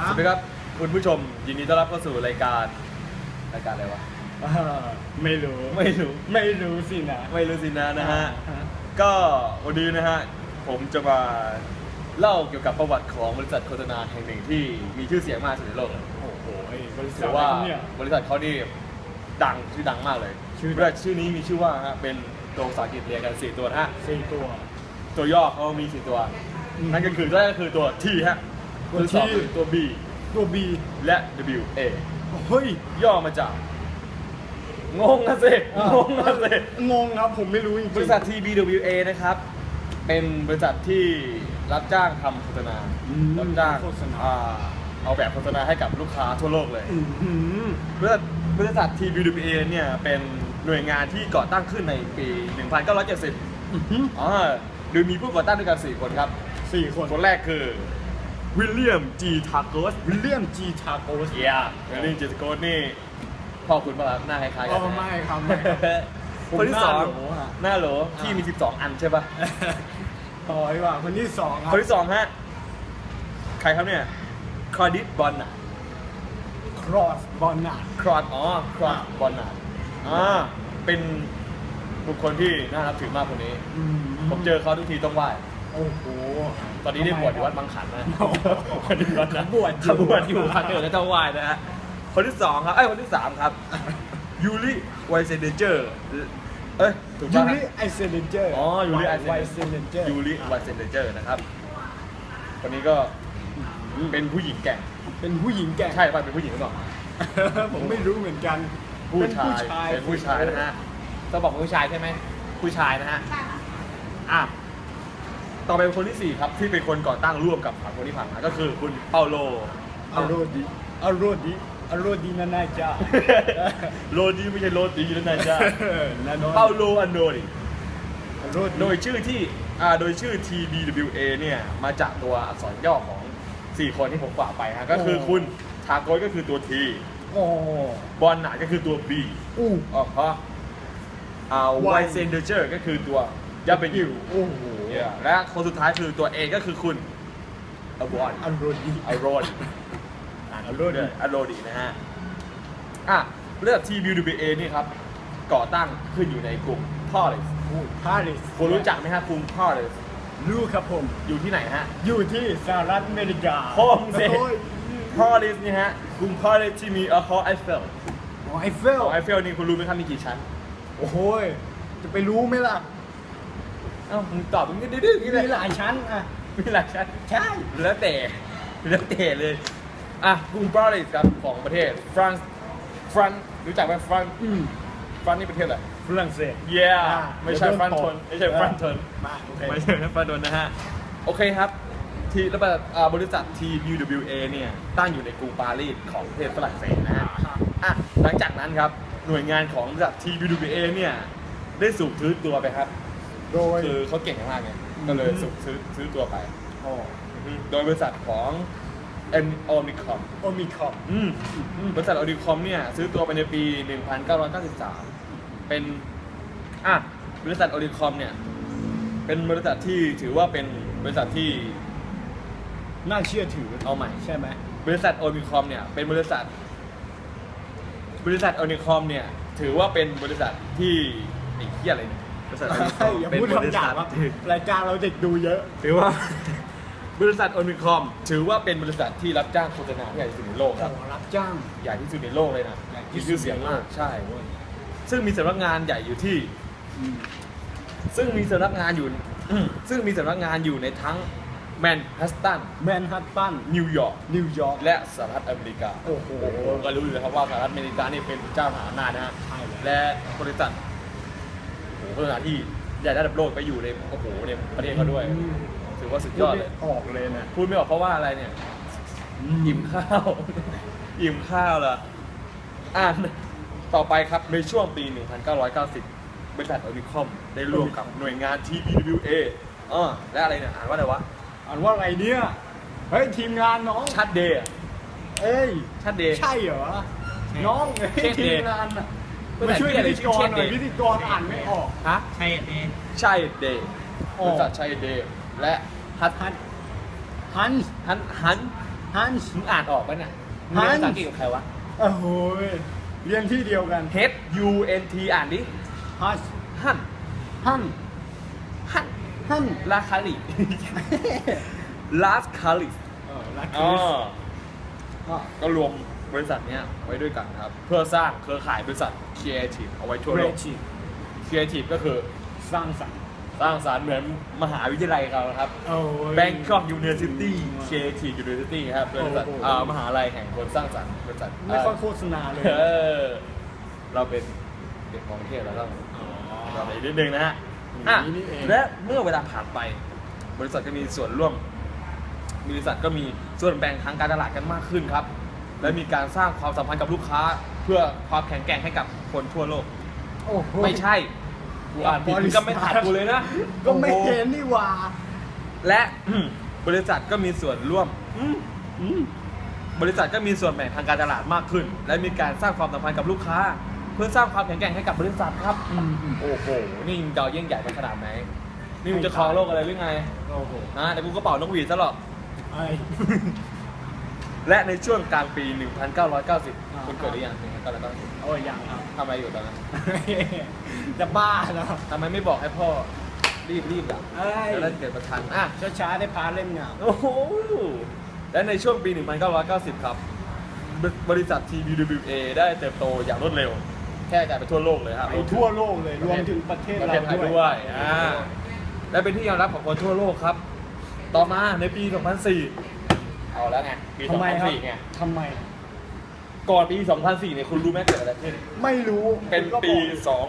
ฮะสวัสดีครับคุณผู้ชมยินดีต้อนรับเข้าสู่รายการรายการอะไรวะอ่าไม่รู้ไม่รู้ ไม่รู้สินะ ไม่รู้สินะนะฮะอ่าก็วันนี้นะฮะ ผมจะมาเล่าเกี่ยวกับประวัติของบริษัทโฆษณาแห่งหนึ่งที่มีชื่อเสียงมากที่สุดในโลกเลยโอ้โหไอ้บริษัถืทอว่าอะไรเนี่ย บริษัทเขานี่ดังชื่อดังมากเลยชื่อดัง บริษัทชื่อนี้มีชื่อว่าฮะเป็นตัวภาษาอังกฤษเรียงกันสี่ตัวนะฮะสี่ตัว ตัวย่อเขามีสี่ตัว อืม นั่นก็คือตัวแรกก็คือตัว T ฮะ ตัวที่สอง T คือตัว B ตัว B และ W A เฮ้ย ย่อมาจาก งงนะสิอ่างงนะสิงงครับผมไม่รู้จริงๆบริษัท TBWA นะครับ เป็นบริษัทที่รับจ้างทำโฆษณาอืมรับจ้างโฆษณาอ่าเอาแบบโฆษณาให้กับลูกค้าทั่วโลกเลยอื้อหือบริษัทบริษัท TBWA เนี่ยเป็นหน่วยงานที่ก่อตั้งขึ้นในปี 1970อื้อหืออ่าโดยมีผู้ก่อตั้งด้วยกัน 4 คนครับสี่คน คนแรกคือ วิลเลียม G. t a r g o s วิลเลียมจีทาโกสเยียวิลเลียม G. t a r g o s นี่พ่อคุณป่ะครับหน้าคล้ายๆกัอ๋นอนะไม่ครับไม่ครับผมคนที่สองหน้าโหลอะหน้าโหลที่มี 12 อันใช่ป่ะต่อดีกว่าคนที่สองครัคนที่สองฮะ ใครครับเนี่ย คอดิสบอลน่ะครอสบอลน่ะครอดอ๋อครอดบอลน่ะอ่าเป็นบุคคลที่น่านับถือมากคนนี้อืผมเจอเขาทุกทีต้องไหว้ โอ้โห ตอนนี้ได้บวชอยู่วัดบางขันนะโอ้โหคนที่บวชนะบวชอยู่เขาบวชอยู่พักเดียวแล้วต้องไหว้นะฮะ คนที่สองครับ เอ้ย คนที่สามครับ ยูริไวเซเดเจอร์ เอ้ย ถูกยูป่ะริไอเซนเจอร์อ๋อ ยูริไอไวเซนเจอร์ ยูริไวเซเดเจอร์นะครับ คนนี้ก็เป็นผู้หญิงแก่งเป็นผู้หญิงแก่ ใช่ป่ะ เป็นผู้หญิงหรือเปล่า ผมไม่รู้เหมือนกันผู้เป็นชาผู้ยชายเป็นผู้ชายนะฮะต้องบอกผู้ชายใช่ไหม ผู้ชายนะฮะ อะ ต่อไปเป็นคนที่สี่ครับ ที่เป็นคนก่อตั้งร่วมกับสามคนที่ผ่านมาก็คือคุณเปาโลอารโดีอารโดีอารดีนานาจาโรดีไม่ใช่โรตีแล้วนะจ๊ะนาโนเปาโลอันโดริอารดีโดยชื่อที่อ่าโดยชื่อ TBWA เนี่ย มาจากตัวอักษรย่อของ 4 คนที่ผมกล่าวไปฮะก็คือคุณทาโกยก็คือตัว T โอ้บอลหนาก็คือตัว B อู้อ๋อฮะอ่าไวเซนเดอร์เจอร์ก็คือตัว W โอ้โห เนี่ยและคนสุดท้ายคือตัว A ก็คือคุณอวอนอารดีอารอนอ่านอารอนเลยอารอดีนะฮะอะเรื่อง TBWA นี่ครับ ก่อตั้งขึ้นอยู่ในกลุ่มพอลิสอู้ปารีสคุณรู้จักไหมฮะกลุ่มพอลิสรู้ครับผม อยู่ที่ไหนฮะ อยู่ที่สหรัฐอเมริกาโฮมเซโอ้ยพอลิสนี่ฮะกลุ่มพอลิสที่มีเออฮอไอเฟลโอ้ไอเฟลหอไอเฟลนี่คุณรู้ไหมครับมีกี่ชั้น โอ้โหยจะไปรู้ไหมล่ะ เอ้ามึงตอบมึงดื้อๆอย่างนี้เลยมีหลายชั้นอะมีหลายชั้นใช่แล้วแต่แล้วแต่เลยอะกรุงปารีสครับของประเทศฟรานซ์ฟรานซ์รู้จักไหมฟรานซ์อืมฟรานซ์นี่ประเทศอะไรฝรั่งเศส เย้อะไม่ใช่เดี๋ยวฟรานโดทตนบไม่ใช่ฟรานทนมาโอเค ไม่ใช่นะฟรานทนนะฮะโอเคครับที่แล้วแบบอ่าบริษัท TBWA เนี่ยตั้งอยู่ในกรุงปารีสของประเทศฝรั่งเศสนะฮะ อะหลังจากนั้นครับหน่วยงานของบริษัท TBWA เนี่ยได้สูบซื้อตัวไปครับ โดย คือเขาเก่งมากไงก็เลยสูบซื้อซื้อตัวไปโอ้โดยบริษัทของ M Omnicom โอมิคอมอืมบริษัท Omnicom เนี่ยซื้อตัวไปในปี 1993 เป็นอะบริษัท Omnicom เนี่ยเป็นบริษัทที่ถือว่าเป็นบริษัทที่น่าเชื่อถือเอาใหม่ ใช่ไหมบริษัท Omnicom เนี่ยเป็นบริษัท บริษัท Omnicom เนี่ยถือว่าเป็นบริษัทที่ไอ้เหี้ยอะไรเนี่ย บริษัท Omnicom อย่าเป็นพูดบริคำหยาษับทครับรายการเราเด็กดูเยอะ ถือว่า บริษัท Omnicom ถือว่าเป็นบริษัทที่รับจ้างโฆษณาที่ใหญ่ที่สุดในโลกครับ รับจ้าง ใหญ่ที่สุดในโลกเลยนะใหญ่ที่มีสุด ชื่อเสียงมากใช่ซึ่งมีสำนักงานใหญ่อยู่ที่ ซึ่งมีสำนักงานอยู่อืมซึ่งมีสำนักงานอยู่ในทั้งแมนฮัสตัน แมนฮัตตัน นิวยอร์ก นิวยอร์ก และสหรัฐอเมริกาโอ้โหก็รู้อยู่แล้วครับว่าสหรัฐอเมริกานี่เป็นเจ้ามหาอำนาจนะฮะ ใช่แล้ว และบริษัท โอ้โหโฆษณาที่ใหญ่ระดับโลกไปอยู่ในโอ้โหในประเทศเขาด้วยอืมถือว่าสุดพูยดอดไม่เลย ออกเลยนะ พูดไม่ออกเพราะว่าอะไรเนี่ยอิ่มข้าว อิ่มข้าวละอ่านต่อไปครับในช่วงปี 1990 บริษัทโอนิคอมได้ร่วมกับหน่วยงาน TBWA อ่าและอะไรเนี่ยอ่านว่าอะไรวะ อ่านว่าอะไรเนี่ย เฮ้ย ทีมงานน้องชัดเดย์เอ้ยชัดเดย์ใช่เหรอ น้องเอ้ยเช็ดทีเดมย์งานอะภา มาษาช่วยเหี้ยอะไรพิธีกรหน่อยชื่อเช็ดเดย์พิธีกรอ่านไม่ออก ฮะใช่เองใช่เดย์อ๋บอริษัทชัยเดย์และฮัทฮันฮันฮันฮันฮันส์มึงอ่านออกปะเนี่ยมึงเรียนภาษาอังกฤษกับใครวะโอ้โหยเรียนที่เดียวกัน H U N T อ่านดิฮันส์ฮั่นฮันฮั่นฮันลาคาลิลาสคาลิเออรักคอ๋ริอสก็ก็รวม บริษัทเนี้ยไว้ด้วยกันครับ เพื่อสร้างเครือข่ายบริษัท Creative เอาไว้ทั่วเรโลกจิ Creative ก็คือสร้างสรรค์สร้างสารรค์เหมือนมหาวิทยาลัยเราครับ โอ้ย Bangkok University Creative University ครับบริษัทโอ้โห อ่ามหาลัยแห่งคนสร้างสรรค์บริษัทไม่ค่อยโฆษณาเลย เออเราเป็นเด็กของประเทศเราต้องเราไปนิดนึงนะฮะอะอะนี่เอง และเมื่อเวลาผ่านไป บริษัทก็มีส่วนร่วม บริษัทก็มีส่วนแบ่งทางการตลาดกันมากขึ้นครับ และมีการสร้างความสัมพันธ์กับลูกค้า เพื่อความแข็งแกร่งให้กับคนทั่วโลก โอ้โห ไม่ใช่กูอ่านผิดมึงก็ไม่ถัดกูเลยนะก็ไม่โอ้โหเห็นนี่หว่า และ บริษัทก็มีส่วนร่วมอืมอืมบริษัทก็มีส่วนแบ่งทางการตลาดมากขึ้น และมีการสร้างความสัมพันธ์กับลูกค้า เพื่อสร้างความแข็งแกร่งให้กับบริษัทครับอืมอืมโอ้โหนี่มึงจะเอายิ่งใหญ่ไปขนาดไหนนี่มึงจะครองโลกอะไรหรือไงโอ้โหนะแต่กูก็เป่านกหวีดซะหรอกไอ้ และในช่วงกลางปี 1990อ่าคุณเกิดหรือยัง1990โอ้ยยังครับทำอะไรอยู่ตอนนั้น จะบ้าแล้วทำไมไม่บอกให้พ่อรีบรีบๆล่ะเอ้ยแล้วได้เกิดประทันอะช้าๆได้พาเล่นงานโอ้โห และในช่วงปี 1990 ครับ บริษัท TBWA ได้เติบโตอย่างรวดเร็วแค่กลายไปทั่วโลกเลยครับ ไปทั่วโลกเลยรวมถึงประเทศประเราเทศไทยด้ด้ววยยอ่าและเป็นที่ยอมรับของคนทั่วโลกครับ ต่อมาในปี 2004 เอาแล้วไงปีทำไมครับ 2004ไงทำไม ก่อนปี 2004เนี่ยคุณรู้ไหมเกิดอะไรขึ้น ไม่รู้เป็นก็ปีบอก